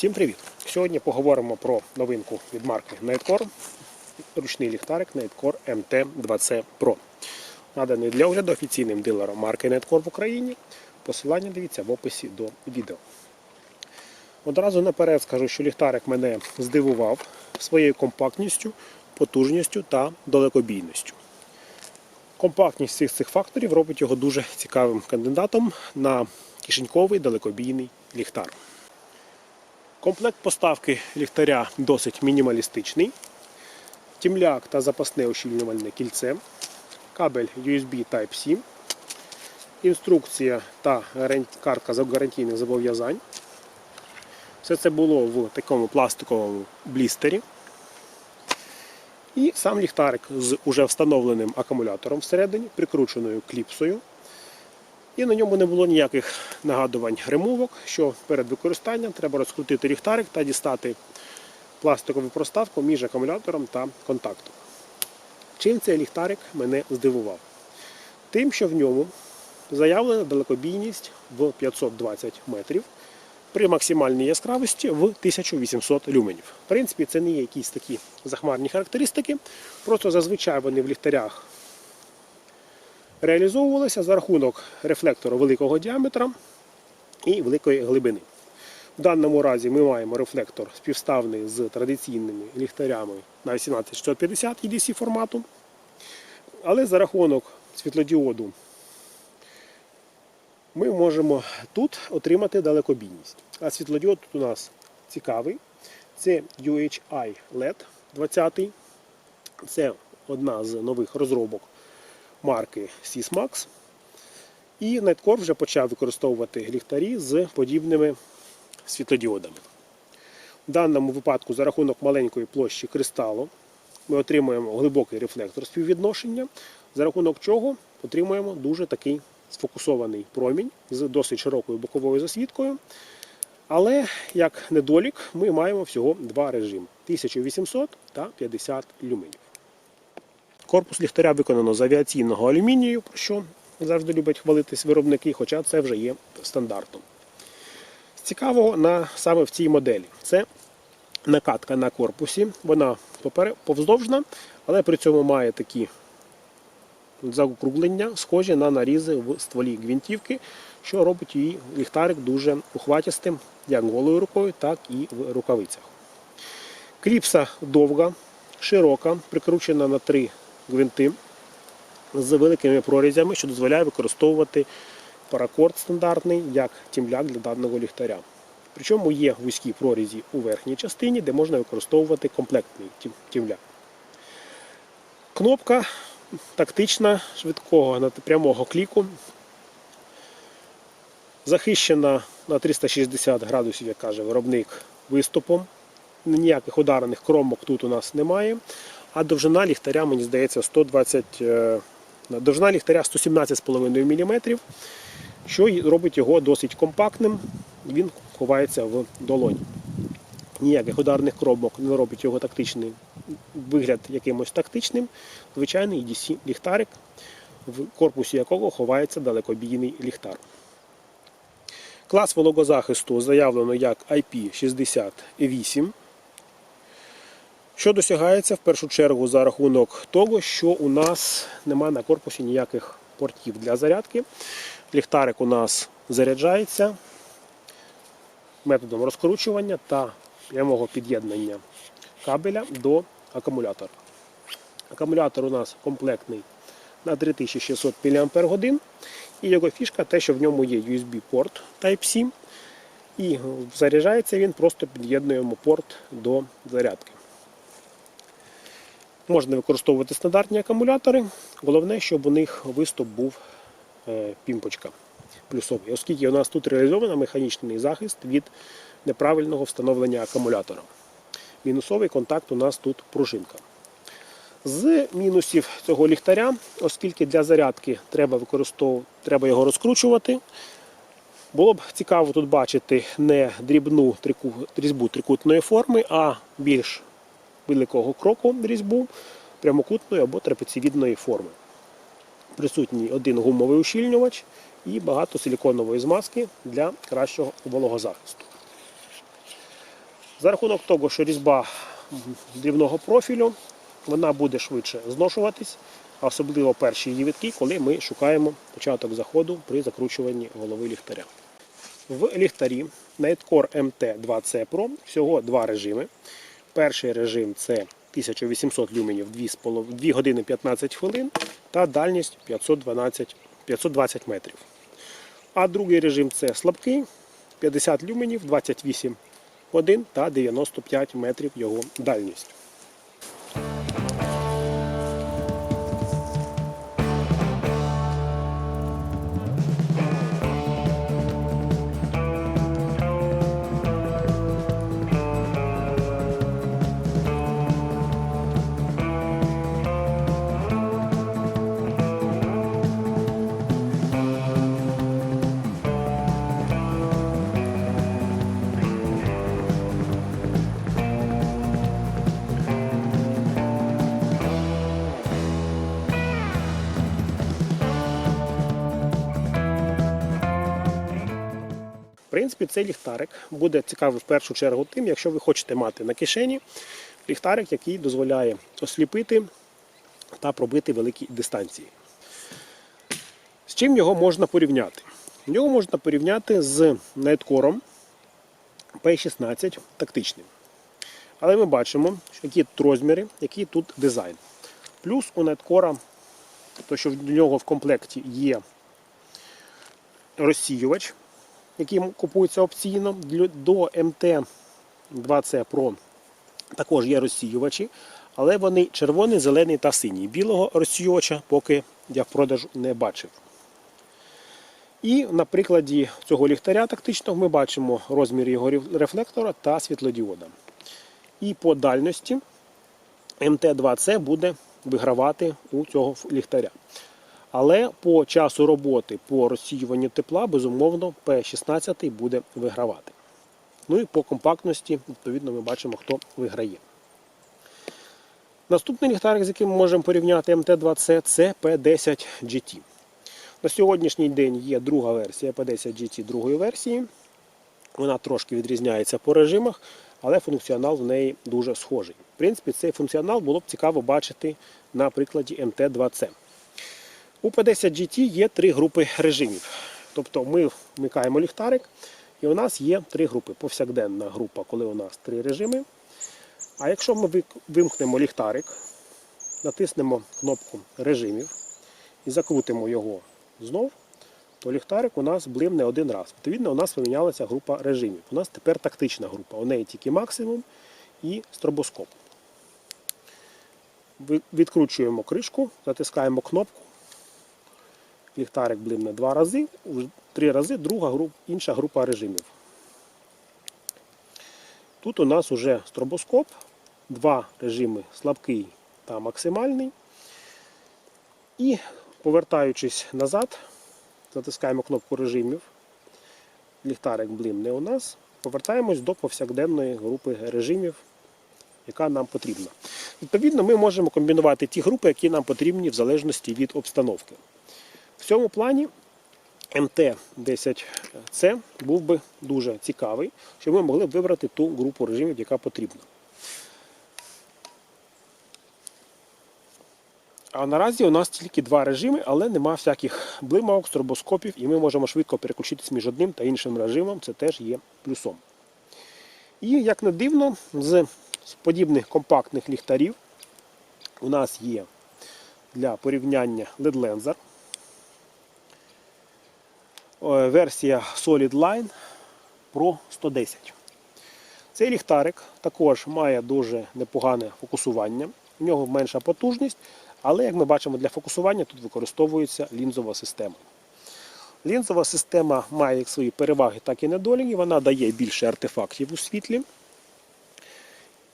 Всім привіт! Сьогодні поговоримо про новинку від марки Nightcore. Ручний ліхтарик Nightcore MT2C Pro. Наданий для огляду офіційним дилером марки Nightcore в Україні. Посилання дивіться в описі до відео. Одразу наперед скажу, що ліхтарик мене здивував своєю компактністю, потужністю та далекобійністю. Компактність всіх цих факторів робить його дуже цікавим кандидатом на кишеньковий далекобійний ліхтар. Комплект поставки ліхтаря досить мінімалістичний. Тімляк та запасне ощільнювальне кільце, кабель USB Type-C, інструкція та картка гарантійних зобов'язань. Все це було в такому пластиковому блістері. І сам ліхтарик з уже встановленим акумулятором всередині, прикрученою кліпсою. І на ньому не було ніяких нагадувань ремувок, що перед використанням треба розкрутити ліхтарик та дістати пластикову проставку між акумулятором та контактом. Чим цей ліхтарик мене здивував? Тим, що в ньому заявлена далекобійність в 520 метрів при максимальній яскравості в 1800 люменів. В принципі, це не є якісь такі захмарні характеристики, просто зазвичай вони в ліхтарях реалізовувалися за рахунок рефлектору великого діаметра і великої глибини. В даному разі ми маємо рефлектор співставний з традиційними ліхтарями на 18650 EDC формату, але за рахунок світлодіоду ми можемо тут отримати далекобійність. А світлодіод тут у нас цікавий. Це UHI LED 20. Це одна з нових розробок марки Sysmax. І Nightcore вже почав використовувати ліхтарі з подібними світлодіодами. В даному випадку за рахунок маленької площі кристалу ми отримуємо глибокий рефлектор співвідношення, за рахунок чого отримуємо дуже такий сфокусований промінь з досить широкою боковою засвіткою. Але як недолік, ми маємо всього два режими 1800 та 50 люменів. Корпус ліхтаря виконано з авіаційного алюмінію, про що завжди люблять хвалитись виробники, хоча це вже є стандартом. Цікавого на, саме в цій моделі це накатка на корпусі. Вона повздовжна, але при цьому має такі заокруглення, схожі на нарізи в стволі гвинтівки, що робить її ліхтарик дуже ухватістим як голою рукою, так і в рукавицях. Кліпса довга, широка, прикручена на три гвинти з великими прорізями, що дозволяє використовувати паракорд стандартний як тімляк для даного ліхтаря. Причому є вузькі прорізі у верхній частині, де можна використовувати комплектний тім- тімляк. Кнопка тактична, швидкого прямого кліку. Захищена на 360 градусів, як каже виробник, виступом. Ніяких ударених кромок тут у нас немає. А довжина ліхтаря, мені здається, 120, е, довжина ліхтаря 117,5 мм, що робить його досить компактним. Він ховається в долоні. Ніяких ударних кромок не робить його тактичний вигляд якимось тактичним. Звичайний EDC ліхтарик, в корпусі якого ховається далекобійний ліхтар. Клас вологозахисту заявлено як IP68, що досягається в першу чергу за рахунок того, що у нас немає на корпусі ніяких портів для зарядки. Ліхтарик у нас заряджається методом розкручування та прямого під'єднання кабеля до акумулятора. Акумулятор у нас комплектний на 3600 мАч. І його фішка те, що в ньому є USB-порт Type-C. І заряджається він, просто під'єднуємо порт до зарядки. Можна використовувати стандартні акумулятори. Головне, щоб у них виступ був е, пімпочка плюсовий, оскільки у нас тут реалізовано механічний захист від неправильного встановлення акумулятора. Мінусовий контакт у нас тут пружинка. З мінусів цього ліхтаря, оскільки для зарядки треба використовувати, треба його розкручувати. Було б цікаво тут бачити не дрібну різьбу трикутної форми, а більш великого кроку різьбу прямокутної або трапеціїдної форми. Присутній один гумовий ущільнювач і багато силіконової змазки для кращого вологозахисту. За рахунок того, що різьба дрібного профілю, вона буде швидше зношуватись, а особливо перші її витки, коли ми шукаємо початок заходу при закручуванні голови ліхтаря. В ліхтарі Nightcore MT2C Pro всього два режими. Перший режим це 1800 люменів 2 години 15 хвилин та дальність 512, 520 метрів. А другий режим це слабкий 50 люменів 28 годин та 95 метрів його дальність. Принципі, цей ліхтарик буде цікавий в першу чергу тим, якщо ви хочете мати на кишені ліхтарик, який дозволяє осліпити та пробити великі дистанції. З чим його можна порівняти? Його можна порівняти з Nightcore P16 тактичним. Але ми бачимо, які тут розміри, який тут дизайн. Плюс у Nightcore, то що в нього в комплекті є розсіювач, який купується опційно. До МТ2C Pro також є розсіювачі, але вони червоний, зелений та синій. Білого розсіювача поки я в продажу не бачив. І на прикладі цього ліхтаря тактичного ми бачимо розмір його рефлектора та світлодіода. І по дальності МТ2C буде вигравати у цього ліхтаря. Але по часу роботи по розсіюванню тепла, безумовно, P16 буде вигравати. Ну і по компактності, відповідно, ми бачимо, хто виграє. Наступний ліхтарик, з яким ми можемо порівняти МТ2C, це P10 GT. На сьогоднішній день є друга версія P10 GT другої версії. Вона трошки відрізняється по режимах, але функціонал в неї дуже схожий. В принципі, цей функціонал було б цікаво бачити на прикладі МТ2C. У P10 GT є три групи режимів. Тобто ми вмикаємо ліхтарик, і у нас є три групи. Повсякденна група, коли у нас три режими. А якщо ми вимкнемо ліхтарик, натиснемо кнопку режимів і закрутимо його знов, то ліхтарик у нас блимне один раз. Відповідно, у нас помінялася група режимів. У нас тепер тактична група. У неї тільки максимум і стробоскоп. Відкручуємо кришку, затискаємо кнопку. Ліхтарик блимне два рази, три рази друга група, інша група режимів. Тут у нас вже стробоскоп, два режими слабкий та максимальний. І повертаючись назад, затискаємо кнопку режимів. Ліхтарик блимне у нас. Повертаємось до повсякденної групи режимів, яка нам потрібна. Відповідно, ми можемо комбінувати ті групи, які нам потрібні в залежності від обстановки. Цьому плані МТ-10C був би дуже цікавий, щоб ми могли б вибрати ту групу режимів, яка потрібна. А наразі у нас тільки два режими, але нема всяких блимавок, стробоскопів, і ми можемо швидко переключитись між одним та іншим режимом. Це теж є плюсом. І як не дивно, з подібних компактних ліхтарів у нас є для порівняння LED-лензер. Е, Версія Solid Line Pro 110. Цей ліхтарик також має дуже непогане фокусування. У нього менша потужність, але, як ми бачимо, для фокусування тут використовується лінзова система. Лінзова система має як свої переваги, так і недоліки. Вона дає більше артефактів у світлі.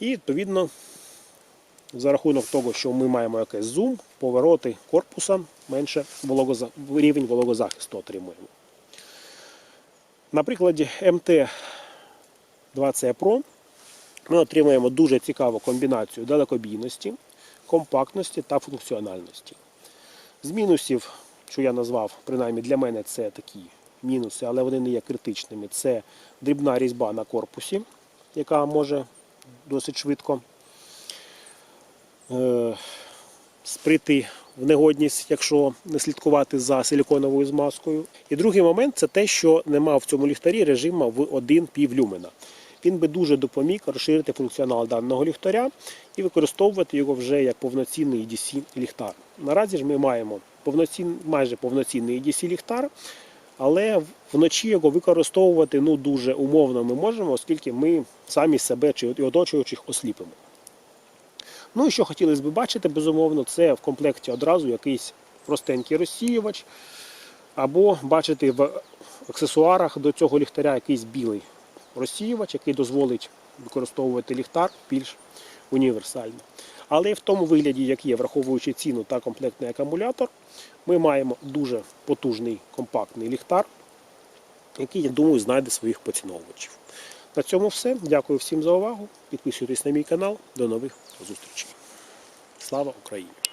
І, відповідно, за рахунок того, що ми маємо якийсь зум, повороти корпуса, менше рівень вологозахисту отримуємо. На прикладі МТ2C Pro ми отримуємо дуже цікаву комбінацію далекобійності, компактності та функціональності. З мінусів, що я назвав, принаймні для мене це такі мінуси, але вони не є критичними. Це дрібна різьба на корпусі. яка може досить швидко е, сприйти в негодність, якщо не слідкувати за силіконовою змазкою. І другий момент це те, що нема в цьому ліхтарі режиму в 1 півлюмена. Він би дуже допоміг розширити функціонал даного ліхтаря і використовувати його вже як повноцінний EDC ліхтар. Наразі ж ми маємо повноцін, майже повноцінний EDC ліхтар, але вночі його використовувати ну, дуже умовно ми можемо, оскільки ми самі себе чи оточуючих осліпимо. Ну і що хотілося б бачити, безумовно, це в комплекті одразу якийсь простенький розсіювач, або бачити в аксесуарах до цього ліхтаря якийсь білий розсіювач, який дозволить використовувати ліхтар більш універсально. Але в тому вигляді, як є, враховуючи ціну та комплектний акумулятор, ми маємо дуже потужний компактний ліхтар, який, я думаю, знайде своїх поціновувачів. На цьому все. Дякую всім за увагу. Підписуйтесь на мій канал. До нових зустрічей. Слава Україні!